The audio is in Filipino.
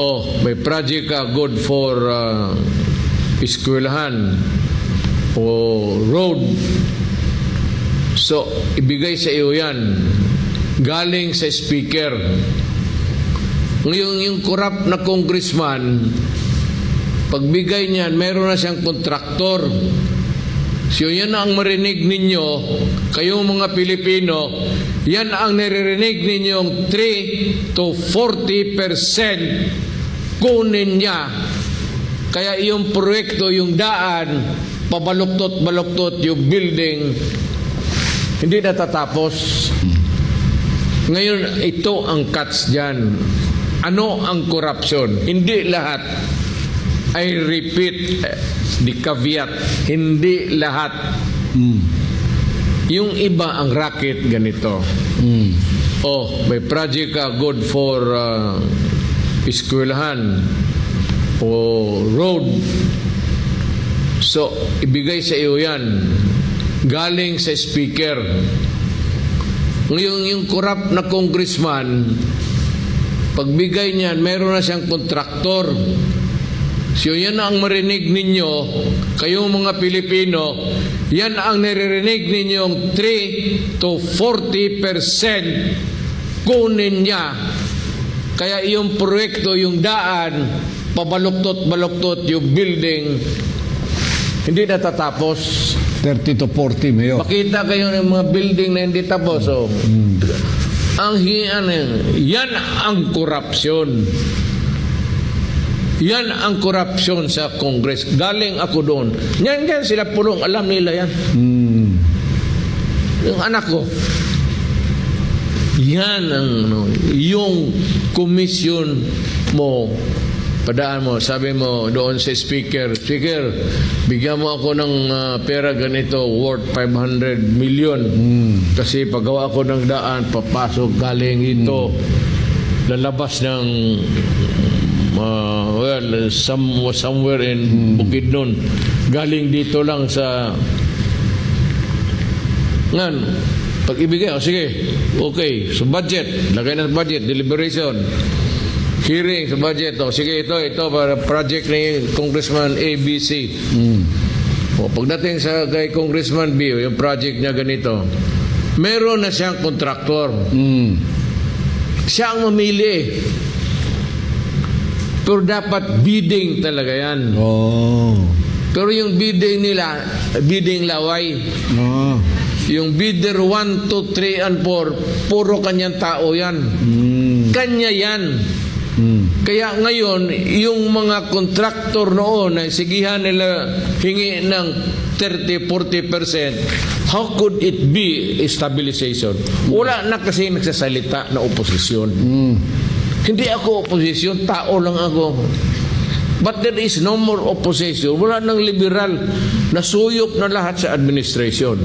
Oh, may project ka good for uh, eskwelahan o road. So, ibigay sa iyo yan. Galing sa speaker. Ngayon, yung corrupt na congressman, pagbigay niyan, meron na siyang kontraktor. So yan ang marinig ninyo, kayong mga Pilipino, yan ang naririnig ninyong 3 to 40% kunin niya. Kaya yung proyekto, yung daan, pabaluktot-baluktot yung building, hindi natatapos. Ngayon, ito ang cuts dyan. Ano ang corruption? Hindi lahat. I repeat, eh, the caveat, hindi lahat. Yung iba ang racket ganito. Oh, may project ka good for uh, eskwelahan o road. So, ibigay sa iyo yan. Galing sa speaker. Ngayon, yung corrupt na congressman, pagbigay niyan, meron na siyang kontraktor. So yan ang marinig ninyo, kayong mga Pilipino, yan ang naririnig ninyong 3 to 40% kunin niya. Kaya yung proyekto, yung daan, pabaluktot-baluktot yung building, hindi natatapos. 30 to 40, Mayor. Makita kayo ng mga building na hindi tapos. Oh. Ang hiyan, yan ang korupsyon. Yan ang korupsyon sa Congress. Galing ako doon. Yan yan sila pulong. Alam nila yan. Mm. Yung anak ko. Yan ang ano, yung komisyon mo padaan mo, sabi mo doon sa speaker, speaker, bigyan mo ako ng ah, pera ganito worth 500 million. Kasi paggawa ko ng daan, papasok galing ito. Lalabas ng ah, well, some, somewhere in Bukidnon. Galing dito lang sa Ngan, pag ibigay, o sige, okay, sa budget, lagay na sa budget, deliberation, hearing sa budget, o sige, ito, ito, para project ni Congressman ABC. O, pagdating sa kay Congressman B, yung project niya ganito, meron na siyang kontraktor. Mm. Siya ang mamili. Pero dapat bidding talaga yan. Oh. Pero yung bidding nila, bidding laway. Oh. Yung bidder 1, 2, 3, and 4, puro kanyang tao yan. Mm. Kanya yan. Mm. Kaya ngayon, yung mga kontraktor noon na sigihan nila hingi ng 30-40%, how could it be stabilization? Wala na kasi nagsasalita na oposisyon. Mm. Hindi ako oposisyon, tao lang ako. But there is no more opposition. Wala nang liberal. Nasuyop na lahat sa administration.